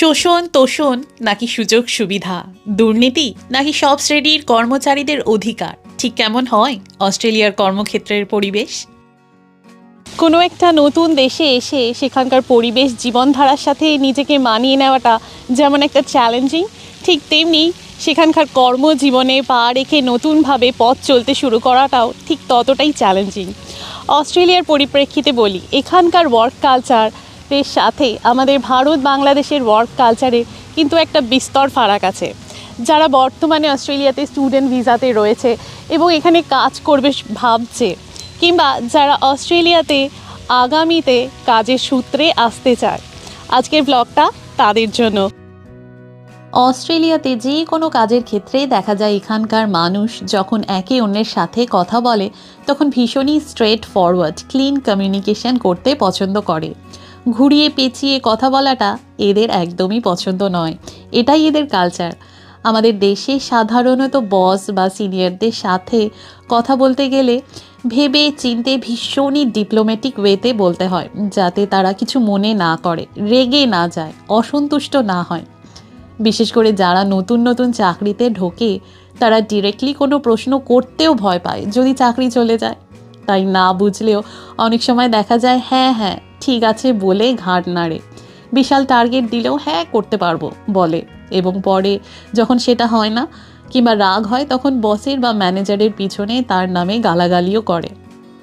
শোষণ, তোষণ নাকি সুযোগ সুবিধা? দুর্নীতি নাকি সব শ্রেণির কর্মচারীদের অধিকার? ঠিক কেমন হয় অস্ট্রেলিয়ার কর্মক্ষেত্রের পরিবেশ? কোনো একটা নতুন দেশে এসে সেখানকার পরিবেশ জীবনধারার সাথে নিজেকে মানিয়ে নেওয়াটা যেমন একটা চ্যালেঞ্জিং ঠিক তেমনি সেখানকার কর্মজীবনে পা রেখে নতুনভাবে পথ চলতে শুরু করাটাও ঠিক ততটাই চ্যালেঞ্জিং অস্ট্রেলিয়ার পরিপ্রেক্ষিতে বলি, এখানকার ওয়ার্ক কালচারের সাথে আমাদের ভারত বাংলাদেশের ওয়ার্ক কালচারের কিন্তু একটা বিস্তর ফারাক আছে। যারা বর্তমানে অস্ট্রেলিয়াতে স্টুডেন্ট ভিসাতে রয়েছে এবং এখানে কাজ করবে ভাবছে কিংবা যারা অস্ট্রেলিয়াতে আগামীতে কাজের সূত্রে আসতে চায়। আজকের ব্লগটা তাদের জন্য। অস্ট্রেলিয়াতে যে কোনো কাজের ক্ষেত্রে দেখা যায় এখানকার মানুষ যখন একে অন্যের সাথে কথা বলে, তখন ভীষণই স্ট্রেট ফরওয়ার্ড ক্লিন কমিউনিকেশন করতে পছন্দ করে। ঘুরিয়ে পেঁচিয়ে কথা বলাটা এদের একদমই পছন্দ নয়। এটাই এদের কালচার আমাদের দেশে সাধারণত বস বা সিনিয়রদের সাথে কথা বলতে গেলে ভেবে চিনতে ভীষণই ডিপ্লোম্যাটিক ওয়েতে বলতে হয়, যাতে তারা কিছু মনে না করে, রেগে না যায়, অসন্তুষ্ট না হয়। বিশেষ করে যারা নতুন নতুন চাকরিতে ঢোকে, তারা ডিরেক্টলি কোনো প্রশ্ন করতেও ভয় পায়, যদি চাকরি চলে যায়। তাই না বুঝলেও অনেক সময় দেখা যায় হ্যাঁ হ্যাঁ ঠিক আছে বলে ঘাড় নাড়ে। বিশাল টার্গেট দিলেও হ্যাঁ করতে পারব, বলে। এবং পরে যখন সেটা হয় না কিংবা রাগ হয়, তখন বসের বা ম্যানেজারের পিছনে তার নামে গালাগালিও করে।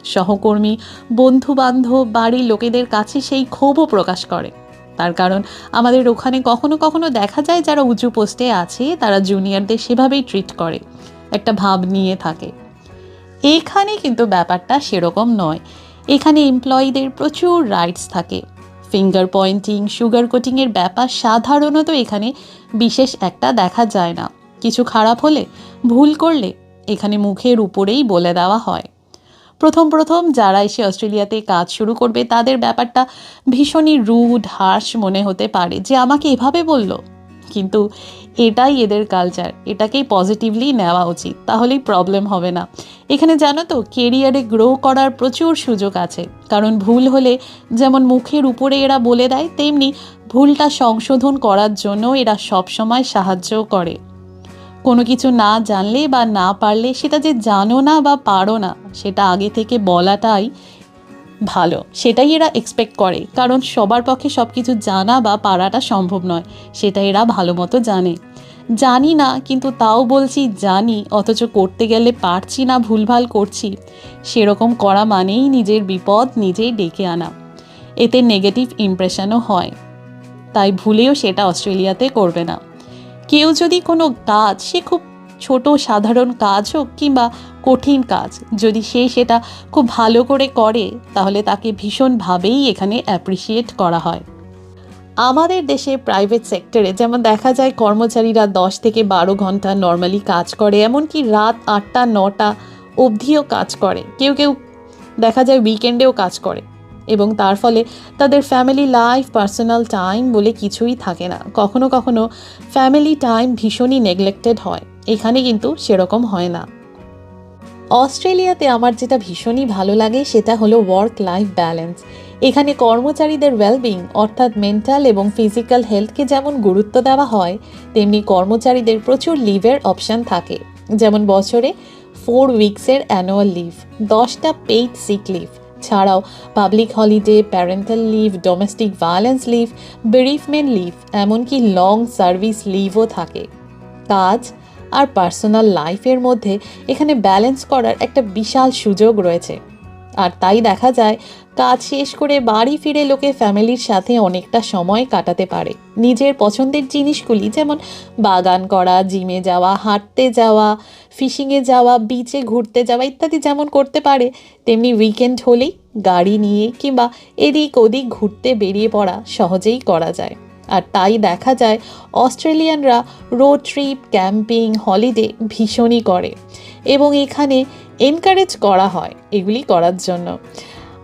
সহকর্মী বন্ধু বান্ধব বাড়ির লোকেদের কাছে সেই ক্ষোভও প্রকাশ করে। তার কারণ, আমাদের ওখানে কখনো কখনো দেখা যায়, যারা উঁচু পোস্টে আছে, তারা জুনিয়রদের সেভাবেই ট্রিট করে। একটা ভাব নিয়ে থাকে। এখানে কিন্তু ব্যাপারটা সেরকম নয়। এখানে এমপ্লয়ীদের প্রচুর রাইটস থাকে। ফিঙ্গার পয়েন্টিং সুগার কোটিংয়ের ব্যাপার সাধারণত এখানে বিশেষ একটা দেখা যায় না। কিছু খারাপ হলে, ভুল করলে এখানে মুখের উপরেই বলে দেওয়া হয়। প্রথম প্রথম যারা এসে অস্ট্রেলিয়াতে কাজ শুরু করবে, তাদের ব্যাপারটা ভীষণই রুড হার্শ মনে হতে পারে যে, আমাকে এভাবে বলল? কিন্তু এটাই এদের কালচার এটাকেই পজিটিভলি নেওয়া উচিত, তাহলেই প্রবলেম হবে না। এখানে জানো তো কেরিয়ারে গ্রো করার প্রচুর সুযোগ আছে, কারণ ভুল হলে যেমন মুখের উপরে এরা বলে দেয়, তেমনি ভুলটা সংশোধন করার জন্য এরা সবসময় সাহায্য করে। কোনো কিছু না জানলে বা না পারলে সেটা যে জানো না বা পারো না, সেটা আগে থেকে বলাটাই ভালো। সেটাই এরা এক্সপেক্ট করে। কারণ সবার পক্ষে সব কিছু জানা বা পারাটা সম্ভব নয়। সেটা এরা ভালো মতো জানে। জানি না, কিন্তু তাও বলছি জানি, অথচ করতে গেলে পারছি না, ভুলভাল করছি। সেরকম করা মানেই নিজের বিপদ নিজেই ডেকে আনা। এতে নেগেটিভ ইমপ্রেশনও হয়। তাই ভুলেও সেটা অস্ট্রেলিয়াতে করবে না। কেউ যদি কোনো কাজ সে খুব ছোট সাধারণ কাজ হোক কিংবা কঠিন কাজ, যদি সে সেটা খুব ভালো করে করে, তাহলে তাকে ভীষণভাবেই এখানে অ্যাপ্রিসিয়েট করা হয়। আমাদের দেশে প্রাইভেট সেক্টরে যেমন দেখা যায় কর্মচারীরা দশ থেকে বারো ঘণ্টা নর্মালি কাজ করে, এমনকি রাত আটটা, নটা অবধিও কাজ করে। কেউ কেউ দেখা যায় উইকেন্ডেও কাজ করে এবং তার ফলে তাদের ফ্যামিলি লাইফ পার্সোনাল টাইম বলে কিছুই থাকে না। কখনো কখনো ফ্যামিলি টাইম ভীষণই নেগলেক্টেড হয়। এখানে কিন্তু সেরকম হয় না। অস্ট্রেলিয়াতে আমার যেটা ভীষণই ভালো লাগে সেটা হলো ওয়ার্ক লাইফ ব্যালেন্স এখানে কর্মচারীদের ওয়েলবিং অর্থাৎ মেন্টাল এবং ফিজিক্যাল হেলথকে যেমন গুরুত্ব দেওয়া হয়, তেমনি কর্মচারীদের প্রচুর লিভের অপশান থাকে। যেমন বছরে ফোর উইকসের অ্যানুয়াল লিভ দশটা পেইড সিক লিভ ছাড়াও public holiday parental leave domestic violence leave bereavement leave এমনকি লং সার্ভিস লিভও থাকে। কাজ আর পার্সোনাল লাইফের মধ্যে এখানে ব্যালেন্স করার একটা বিশাল সুযোগ রয়েছে। আর তাই দেখা যায়, কাজ শেষ করে বাড়ি ফিরে লোকে ফ্যামিলির সাথে অনেকটা সময় কাটাতে পারে। নিজের পছন্দের জিনিসগুলি যেমন বাগান করা, জিমে যাওয়া, হাঁটতে যাওয়া ফিশিংয়ে যাওয়া বিচে ঘুরতে যাওয়া ইত্যাদি যেমন করতে পারে, তেমনি উইকেন্ড হলেই গাড়ি নিয়ে কিংবা এদিক ওদিক ঘুরতে বেরিয়ে পড়া সহজেই করা যায়। আর তাই দেখা যায় অস্ট্রেলিয়ানরা রোড ট্রিপ, ক্যাম্পিং, হলিডে ভীষণই করে এবং এখানে এনকারেজ করা হয় এগুলি করার জন্য।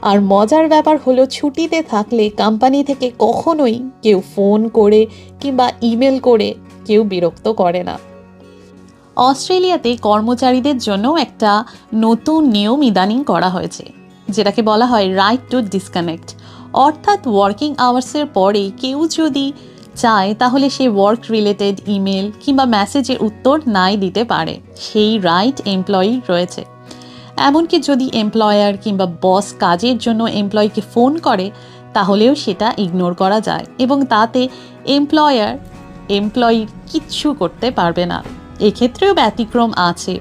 আর মজার ব্যাপার হলো ছুটিতে থাকলে কোম্পানি থেকে কখনোই কেউ ফোন করে কিংবা ইমেল করে কেউ বিরক্ত করে না। অস্ট্রেলিয়াতে কর্মচারীদের জন্য একটা নতুন নিয়ম ইদানিং করা হয়েছে, যেটাকে বলা হয় রাইট টু ডিসকানেক্ট অর্থাৎ ওয়ার্কিং আওয়ার্সের পরে কেউ যদি চায় তাহলে সে ওয়ার্ক রিলেটেড ইমেল কিংবা মেসেজের উত্তর নাই দিতে পারে। সেই রাইট এমপ্লয়ি রয়েছে। এমনকি যদি এমপ্লয়ার কিংবা বস কাজের জন্য এমপ্লয়িকে ফোন করে, তাহলেও সেটা ইগনোর করা যায় এবং তাতে এমপ্লয়ার এমপ্লয়ির কিচ্ছু করতে পারবে না। এক্ষেত্রেও ব্যতিক্রম আছে।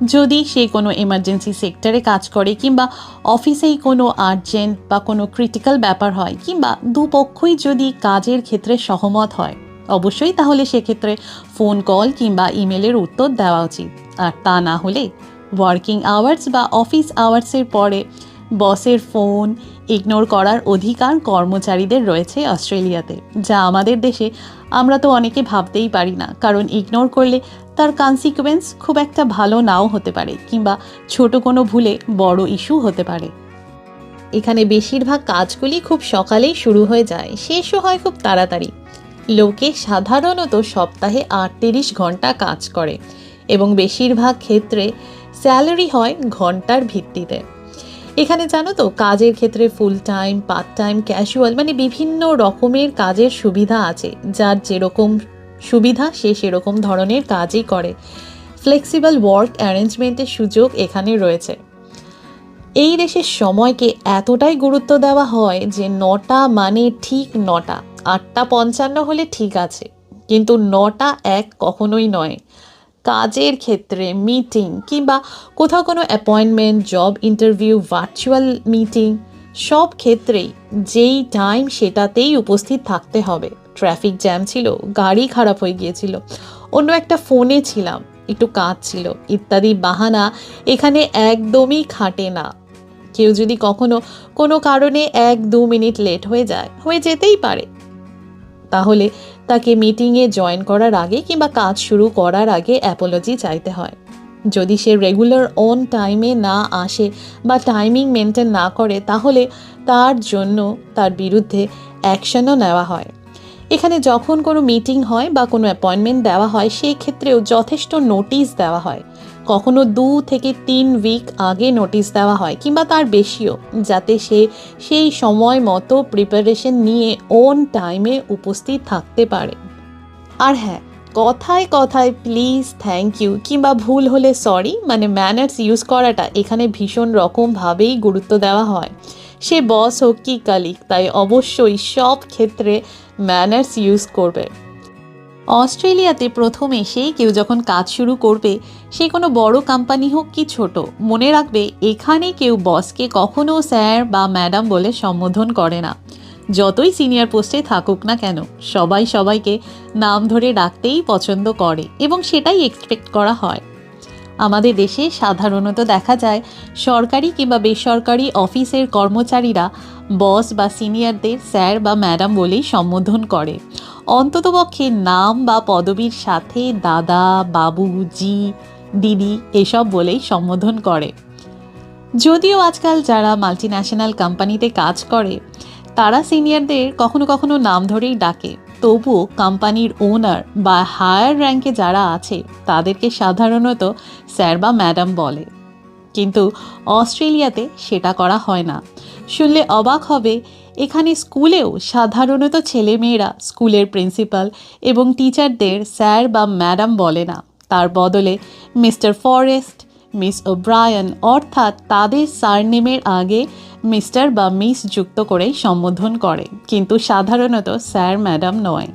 যদি সে কোনো এমার্জেন্সি সেক্টরে কাজ করে কিংবা অফিসেই কোনো আর্জেন্ট বা কোনো ক্রিটিক্যাল ব্যাপার হয় কিংবা দুপক্ষই যদি কাজের ক্ষেত্রে সহমত হয়, অবশ্যই তাহলে সেক্ষেত্রে ফোন কল কিংবা ইমেলের উত্তর দেওয়া উচিত। আর তা না হলে ওয়ার্কিং আওয়ার্স বা অফিস আওয়ার্সের পরে বসের ফোন ইগনোর করার অধিকার কর্মচারীদের রয়েছে অস্ট্রেলিয়াতে, যা আমাদের দেশে আমরা তো অনেকে ভাবতেই পারি না। কারণ ইগনোর করলে তার কনসিকুয়েন্স খুব একটা ভালো নাও হতে পারে, কিংবা ছোট কোনো ভুলে বড় ইস্যু হতে পারে। এখানে বেশিরভাগ কাজগুলি খুব সকালেই শুরু হয়ে যায়, শেষও হয় খুব তাড়াতাড়ি। লোকে সাধারণত সপ্তাহে আটত্রিশ ঘণ্টা কাজ করে, এবং বেশিরভাগ ক্ষেত্রে স্যালারি হয় ঘণ্টার ভিত্তিতে। এখানে জানো তো, কাজের ক্ষেত্রে full time part time casual মানে বিভিন্ন রকমের কাজের সুবিধা আছে, যার যেরকম সুবিধা, সে সেরকম ধরনের কাজই করে। ফ্লেক্সিবল ওয়ার্ক অ্যারেঞ্জমেন্টের সুযোগ এখানে রয়েছে। এই দেশের সময়কে এতটাই গুরুত্ব দেওয়া হয় যে নটা মানে ঠিক নটা। আটটা পঞ্চান্ন হলে ঠিক আছে, কিন্তু নটা এক কখনোই নয়। কাজের ক্ষেত্রে মিটিং কিংবা কোথাও কোনো appointment job interview virtual meeting সব ক্ষেত্রেই যেই টাইম সেটাতেই উপস্থিত থাকতে হবে। ট্রাফিক জ্যাম ছিল, গাড়ি খারাপ হয়ে গিয়েছিল। অন্য একটা ফোনে ছিলাম, একটু কাজ ছিল ইত্যাদি বাহানা এখানে একদমই খাটে না। কেউ যদি কখনো কোনো কারণে এক দু মিনিট লেট হয়ে যায়, হয়ে যেতেই পারে। তাহলে তাকে মিটিংয়ে জয়েন করার আগে কিংবা কাজ শুরু করার আগে অ্যাপোলজি চাইতে হয়। যদি সে রেগুলার অন টাইমে না আসে বা টাইমিং মেনটেন না করে, তাহলে তার জন্য তার বিরুদ্ধে অ্যাকশনও নেওয়া হয়। এখানে যখন কোনো মিটিং হয় বা কোনো অ্যাপয়েন্টমেন্ট দেওয়া হয়, সেই ক্ষেত্রেও যথেষ্ট নোটিশ দেওয়া হয়। কখনো দু থেকে তিন উইক আগে নোটিশ দেওয়া হয়, কিংবা তার বেশিও, যাতে সে সেই সময় মতো প্রিপারেশন নিয়ে ওন টাইমে উপস্থিত থাকতে পারে। আর হ্যাঁ কথায় কথায় প্লিজ থ্যাংক ইউ কিংবা ভুল হলে সরি মানে ম্যানার্স ইউজ করাটা এখানে ভীষণ রকমভাবেই গুরুত্ব দেওয়া হয়। সে বস হোক কি কালিক, তাই অবশ্যই সব ক্ষেত্রে ম্যানার্স ইউজ করবে। অস্ট্রেলিয়াতে প্রথম এসেই কেউ যখন কাজ শুরু করবে, সে কোনো বড় কোম্পানি হোক কি ছোট, মনে রাখবে এখানে কেউ বসকে কখনো স্যার বা ম্যাডাম বলে সম্বোধন করে না। যতই সিনিয়র পোস্টে থাকুক না কেন, সবাই সবাইকে নাম ধরে ডাকতেই পছন্দ করে এবং সেটাই এক্সপেক্ট করা হয়। আমাদের দেশে সাধারণত দেখা যায় সরকারি কিংবা বেসরকারি অফিসের কর্মচারীরা বস বা সিনিয়রদের স্যার বা ম্যাডাম বলেই সম্বোধন করে। অন্ততপক্ষে নাম বা পদবীর সাথে দাদা, বাবু, জি, দিদি এসব বলেই সম্বোধন করে। যদিও আজকাল যারা মাল্টি ন্যাশনাল কোম্পানিতে কাজ করে, তারা সিনিয়রদের কখনো কখনো নাম ধরেই ডাকে। তবুও কোম্পানির ওনার বা হায়ার র্যাঙ্কে যারা আছে, তাদেরকে সাধারণত স্যার বা ম্যাডাম বলে। কিন্তু অস্ট্রেলিয়াতে সেটা করা হয় না। শুনলে অবাক হবে, এখানে স্কুলেও সাধারণত ছেলেমেয়েরা স্কুলের প্রিন্সিপাল এবং টিচারদের স্যার বা ম্যাডাম বলে না। তার বদলে মিস্টার ফরেস্ট, মিস ওব্রায়ন অর্থাৎ তাদের সারনেমের আগে মিস্টার বা মিস যুক্ত করেই সম্বোধন করে, কিন্তু সাধারণত স্যার, ম্যাডাম নয়।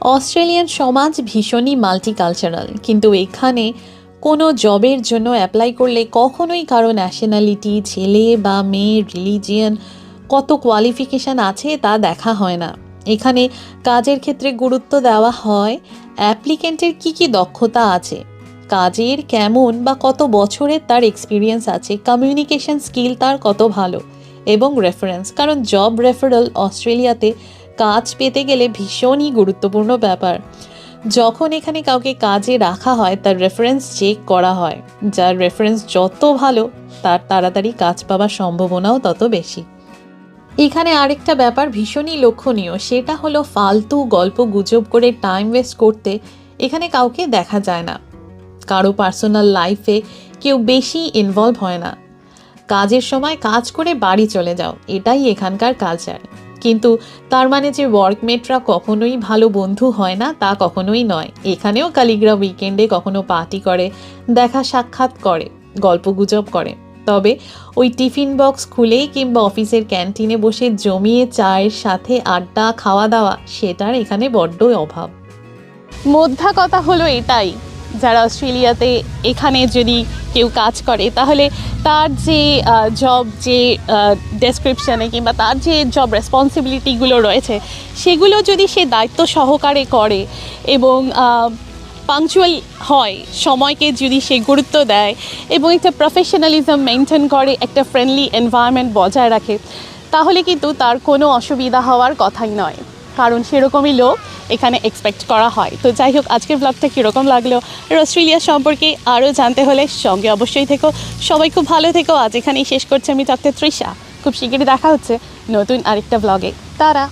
অস্ট্রেলিয়ান সমাজ ভীষণই মাল্টিকালচারাল, কিন্তু এখানে কোনো জবের জন্য অ্যাপ্লাই করলে কখনোই কারও ন্যাশনালিটি ছেলে বা মেয়ে রিলিজিয়ান কত কোয়ালিফিকেশান আছে তা দেখা হয় না। এখানে কাজের ক্ষেত্রে গুরুত্ব দেওয়া হয় অ্যাপ্লিকেন্টের কী কী দক্ষতা আছে কাজের কেমন বা কত বছরের তার এক্সপিরিয়েন্স আছে কমিউনিকেশন স্কিল তার কত ভালো এবং রেফারেন্স কারণ জব রেফারেল অস্ট্রেলিয়াতে কাজ পেতে গেলে ভীষণই গুরুত্বপূর্ণ ব্যাপার। যখন এখানে কাউকে কাজে রাখা হয়, তার রেফারেন্স চেক করা হয়। যার রেফারেন্স যত ভালো, তার তাড়াতাড়ি কাজ পাওয়ার সম্ভাবনাও তত বেশি। এখানে আরেকটা ব্যাপার ভীষণই লক্ষণীয়, সেটা হলো ফালতু গল্প গুজব করে টাইম ওয়েস্ট করতে এখানে কাউকে দেখা যায় না। কারও পার্সোনাল লাইফে কেউ বেশি ইনভলভ হয় না। কাজের সময় কাজ করে বাড়ি চলে যাও, এটাই এখানকার কালচার কিন্তু তার মানে যে ওয়ার্কমেটরা কখনোই ভালো বন্ধু হয় না, তা কখনোই নয়। এখানেও কালিগ্রা উইকেন্ডে কখনো পার্টি করে, দেখা সাক্ষাৎ করে গল্পগুজব করে। তবে ওই টিফিন বক্স খুলেই কিংবা অফিসের ক্যান্টিনে বসে জমিয়ে চায়ের সাথে আড্ডা খাওয়া দাওয়া সেটার এখানে বড্ড অভাব। মধ্যা কথা হলো এটাই। যারা অস্ট্রেলিয়াতে এখানে যদি কেউ কাজ করে, তাহলে তার যে জব যে ডেসক্রিপশানে কিংবা তার যে জব রেসপন্সিবিলিটিগুলো রয়েছে, সেগুলো যদি সে দায়িত্ব সহকারে করে এবং পাংচুয়াল হয়, সময়কে যদি সে গুরুত্ব দেয় এবং একটা প্রফেশনালিজম মেনটেন করে, একটা ফ্রেন্ডলি এনভায়রনমেন্ট বজায় রাখে, তাহলে কিন্তু তার কোনো অসুবিধা হওয়ার কথাই নয়। কারণ সেরকমই লোক এখানে এক্সপেক্ট করা হয়। তো যাই হোক, আজকের ব্লগটা কীরকম লাগল আর অস্ট্রেলিয়া সম্পর্কে আরও জানতে হলে সঙ্গে অবশ্যই থেকো। সবাই খুব ভালো থেকো। আজ এখানেই শেষ করছে। আমি ডক্টর তৃষা। খুব শিগগিরই দেখা হচ্ছে নতুন আরেকটা ব্লগে তারা।